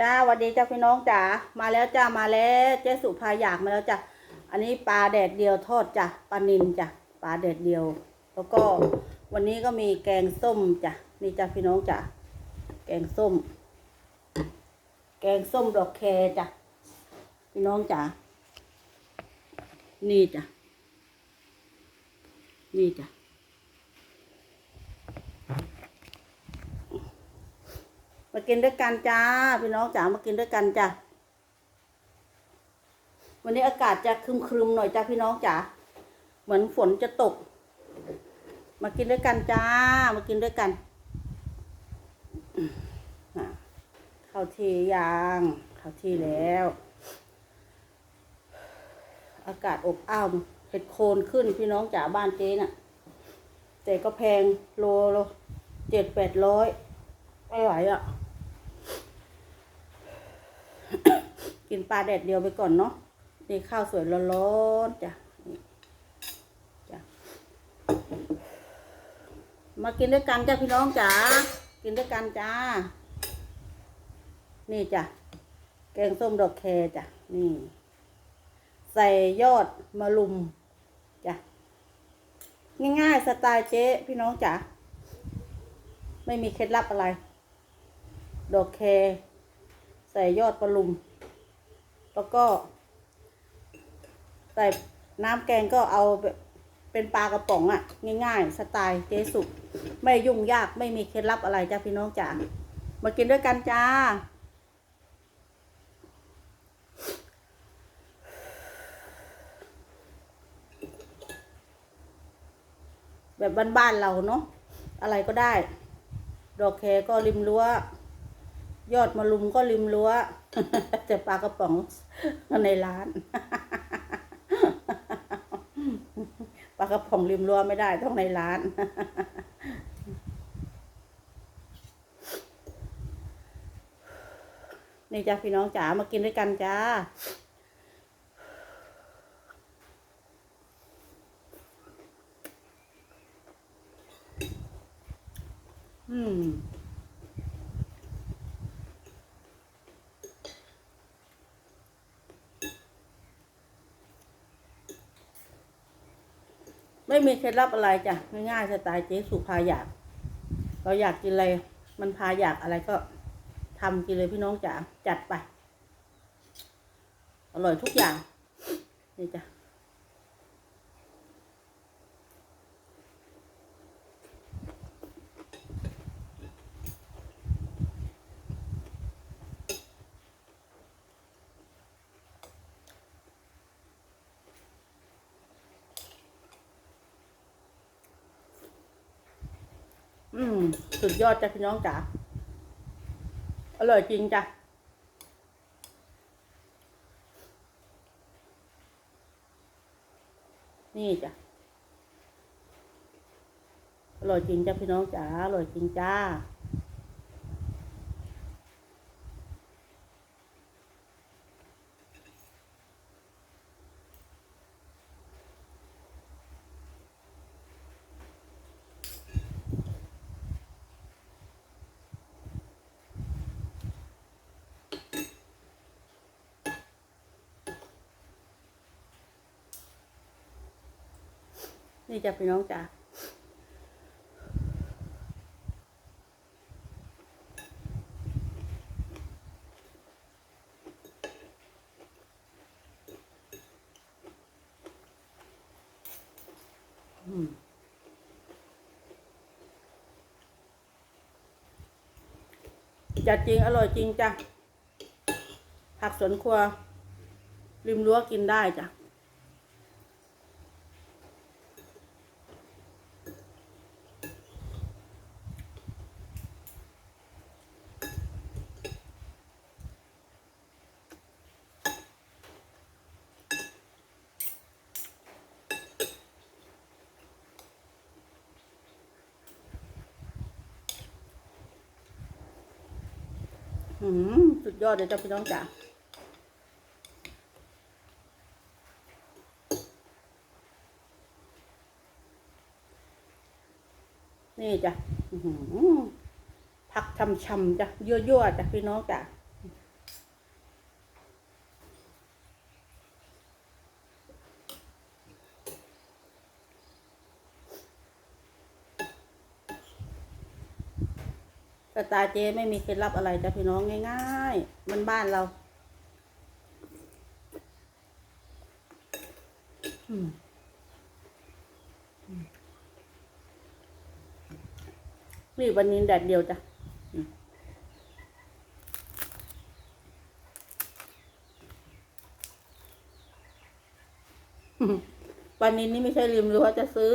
จ้าสวัสดีจ้าพี่น้องจ๋ามาแล้วจ้ามาแล้วเจ๊สุภาอยากมาแล้วจ้ะอันนี้ปลาแดดเดียวทอดจ้ะปลานินจ้ะปลาแดดเดียว แล้วก็วันนี้ก็มีแกงส้มจ้ะนี่จ้ะพี่น้องจ๋าแกงส้ม แกงส้มดอกแคจ้ะพี่น้องจ๋านี่จ้ะนี่จ้ะ มากินด้วยกันจ้าพี่น้องจ๋ามากินด้วยกันจ้ะวันนี้อากาศจะครึมๆหน่อยจ้าพี่น้องจ๋าเหมือนฝนจะตก มากินด้วยกันจ้า มากินด้วยกันอะข้าวเทียางข้าวที่แล้ว อากาศอบอ้าวเห็ดโคนขึ้นพี่น้องจ๋าบ้านเจ๊น่ะ แต่ก็แพงโลโลเจ็ดแปดร้อยไม่ไหวอะ กินปลาแดดเดียวไปก่อนเนาะนี่ข้าวสวยร้อนๆจ้ะจ้ะมากินด้วยกันจ้ะพี่น้องจ๋ากินด้วยกันจ้า นี่จ้ะแกงส้มดอกแคจ้ะนี่ ใส่ยอดมะลุมจ้ะง่ายๆสไตล์เจ๊พี่น้องจ๋าไม่มีเคล็ดลับอะไร ดอกแค ใส่ยอดมะลุม แล้วก็ใส่น้ำแกงก็เอาแบบเป็นปลากระป๋องอะ่ะ ง่ายๆ สไตล์เจสุกไม่ยุ่งยากไม่มีเคล็ดลับอะไรจ้าพี่น้องจ๋ามากินด้วยกันจ้า แบบบ้านๆเราเนาะอะไรก็ได้ ดอกแคก็ริมรั้ว ยอดมะลุมก็ริมรั้วแต่ปลากระป๋องในร้านปลากระป๋องริมรั้วไม่ได้ต้องในร้าน นี่จ้าพี่น้องจ๋ามากินด้วยกันจ้า อืม ไมีเคล็ดลับอะไรจ้ะง่ายๆสไตล์เจ๊สุภาอยาก เราอยากกินอะไรมันพาอยากอะไรก็ทำกินเลยพี่น้องจ๋าจัดไป อร่อยทุกอย่างนี่จ้ะ อืมสุดยอดจ้ะพี่น้องจ๋าอร่อยจริงจ้ะนี่จ้ะอร่อยจริงจ้ะพี่น้องจ๋าอร่อยจริงจ้า นี่จะพี่น้องจ๋าอืมจะจริงอร่อยจริงจ้ะผักสวนครัว ริมรั้วกินได้จ้ะ สุดยอดเลยจ้าพี่น้องจ๋านี่จ้ะผักช่ำๆจ้ะยั่วๆจ้ะพี่น้องจ้ะ ส ไตล์เจไม่มีเคล็ดลับอะไรจ้ะพี่น้องง่ายๆมันบ้านเราอืมนี่วันนี้แดดเดียวจ้ะวันนี้นี่ไม่ใช่ริมรั้วจะซื้อ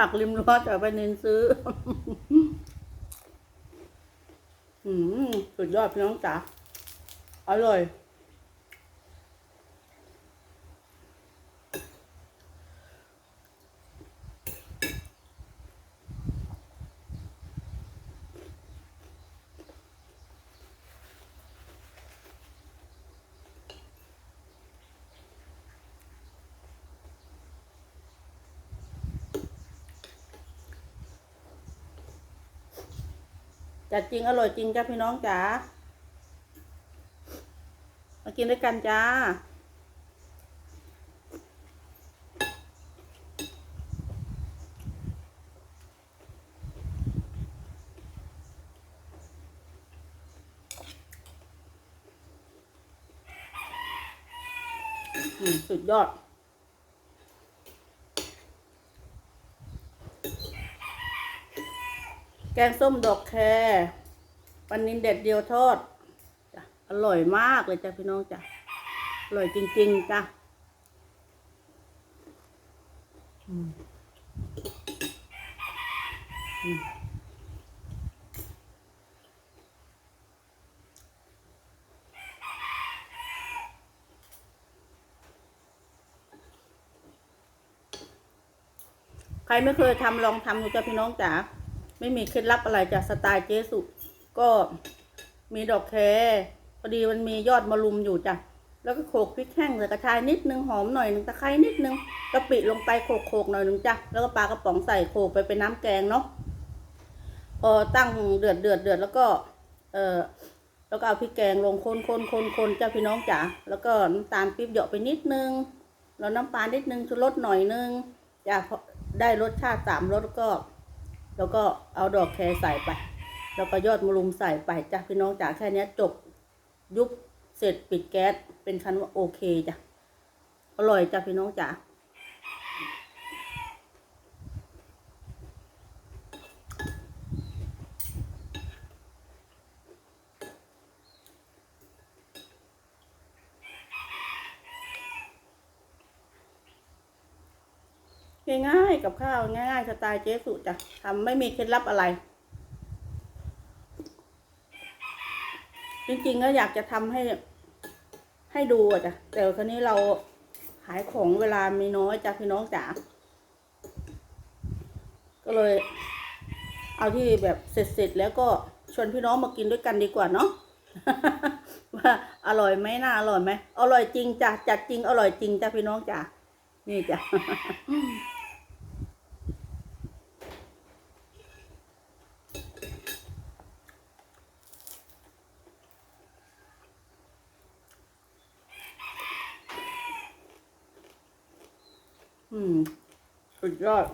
ผักริมรั้วแต่วันนี้ซื้อ อืมสุดยอดพี่น้องจ๋าอร่อย จัดจริงอร่อยจริงจ้าพี่น้องจ๋า มากินด้วยกันจ้า สุดยอด แกงส้มดอกแครปันนินเด็ดเดียวทอดจ้ะอร่อยมากเลยจ้ะพี่น้องจ้ะอร่อยจริงๆจ้ะใครไม่เคยทำลองทำดูจ้ะพี่น้องจ๋า ไม่มีเคล็ดลับอะไรจากสไตล์เจสุ ก็มีดอกแคพอดีมันมียอดมะรุมอยู่จ้ะ แล้วก็โขลกพริกแห้งใส่กระชายนิดนึงหอมหน่อยนึงตะไคร้นิดนึงกะปิลงไปโขลกๆหน่อยนึงจ้ะ แล้วก็ปลากระป๋องใส่โขลกไปเป็นน้ำแกงเนาะพอตั้งเดือดเดือดเดือดแล้วก็ เออแล้วก็เอาพริกแกงลงคนคนคนคนจ้ะพี่น้องจ๋า แล้วก็น้ำตาลปี๊บเหยาะไปนิดนึง แล้วน้ำปลานิดนึงชูรสหน่อยนึงจะได้รสชาติสามรสก็ แล้วก็เอาดอกแครใส่ไป แล้วก็ยอดมะลุมใส่ไปจ้ะพี่น้องจ๋าแค่นี้จบยุบเสร็จปิดแก๊สเป็นคันว่าโอเคจ้ะอร่อยจ้ะพี่น้องจ๋า ง่ายๆกับข้าวง่ายๆสไตล์เจ๊สุจ้ะทำไม่มีเคล็ดลับอะไร จริงๆก็อยากจะทำให้ให้ดูอะจ้ะแต่คราวนี้เราขายของเวลามีน้อยจ้ะพี่น้องจ๋าก็เลย เอาที่แบบเสร็จๆแล้วก็ชวนพี่น้องมากินด้วยกันดีกว่าเนาะว่าอร่อยไหมน่าอร่อยไหมอร่อยจริงจ้ะจัดจริงอร่อยจริงจ้ะพี่น้องจ๋านี่จ้ะ อืมสุดยอด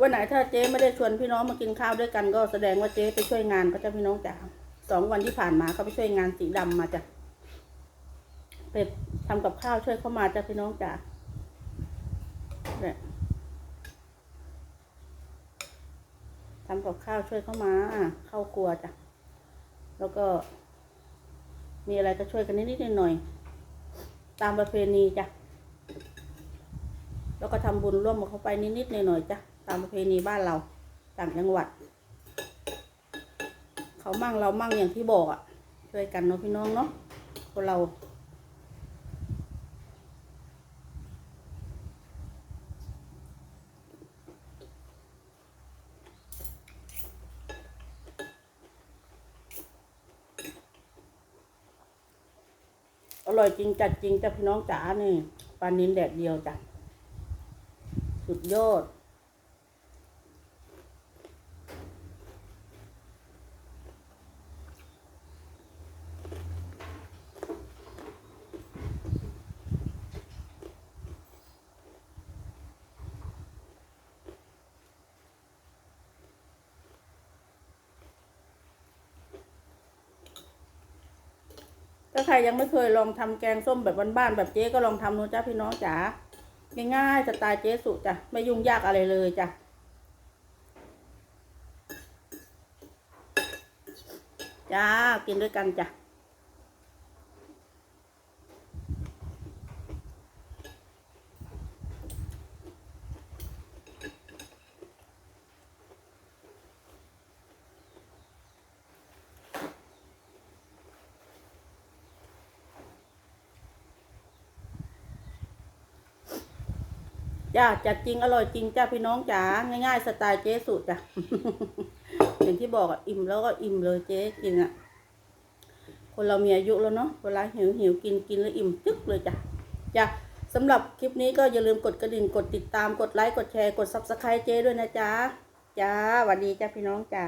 วันไหนถ้าเจ๊ไม่ได้ชวนพี่น้องมากินข้าวด้วยกัน ก็แสดงว่าเจ๊ไปช่วยงานก็จะพี่น้องจ๋าสองวันที่ผ่านมาเขาไปช่วยงานสีดำมาจ้ะไปเป็ดทำกับข้าวช่วยเข้ามาจ้ะพี่น้องจ๋าเนี่ยทำกับข้าวช่วยเข้ามาเข้าครัวจ้ะแล้วก็ มีอะไรก็ช่วยกันนิดๆหน่อยๆตามประเพณีจ้ะแล้วก็ทำบุญร่วมกับเขาไปนิดๆหน่อยๆจ้ะ ตามประเพณีบ้านเราต่างจังหวัด เขามั่งเรามั่งอย่างที่บอกอะ ช่วยกันเนาะพี่น้องเนาะคนเรา อร่อยจริงจัดจริงจ้ะพี่น้องจ๋านี่ปลานินแดดเดียวจ้ะสุดยอด ถ้าใครยังไม่เคยลองทำแกงส้มแบบบ้านๆแบบเจ๊ก็ลองทำดูจ้าพี่น้องจ๋าง่ายๆสไตล์เจ๊สุจ้ะไม่ยุ่งยากอะไรเลยจ้ะจ้ากินด้วยกันจ้ะ จ้าจัดจริงอร่อยจริงจ้าพี่น้องจ๋าง่ายๆสไตล์เจ๊สุจ้ะอย่างที่บอกอะอิ่มแล้วก็อิ่มเลยเจ๊กินอะ คนเรามีอายุแล้วเนาะเวลาหิวหิวกินกินแล้วอิ่มจึ๊กเลยจ้ะจ้ะสำหรับคลิปนี้ก็อย่าลืมกดกระดิ่งกดติดตามกดไลค์กดแชร์กดซับสไครต์เจ๊ด้วยนะจ๊ะจ้าสวัสดีจ้าพี่น้องจ๋า